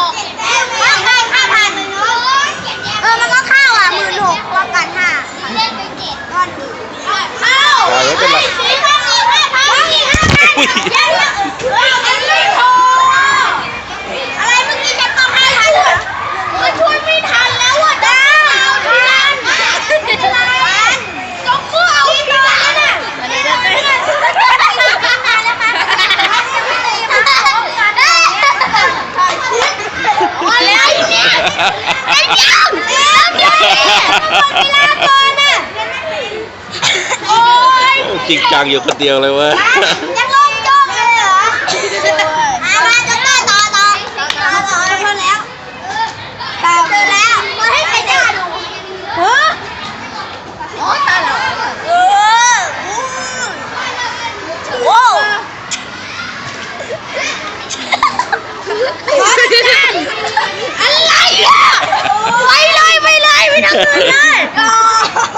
も。 ไอ้เจ้าเจ้าเจ้าก่อนน่ะโอ้ยจริงจังอยู่คนเดียวเลยเว้ยยังลงโจ๊กเลยเหรอเอามาจะมาต่อต่อต่อต่อต่อแล้วเปล่าแล้วมาให้ได้ดูเฮ้เออโอ้ว้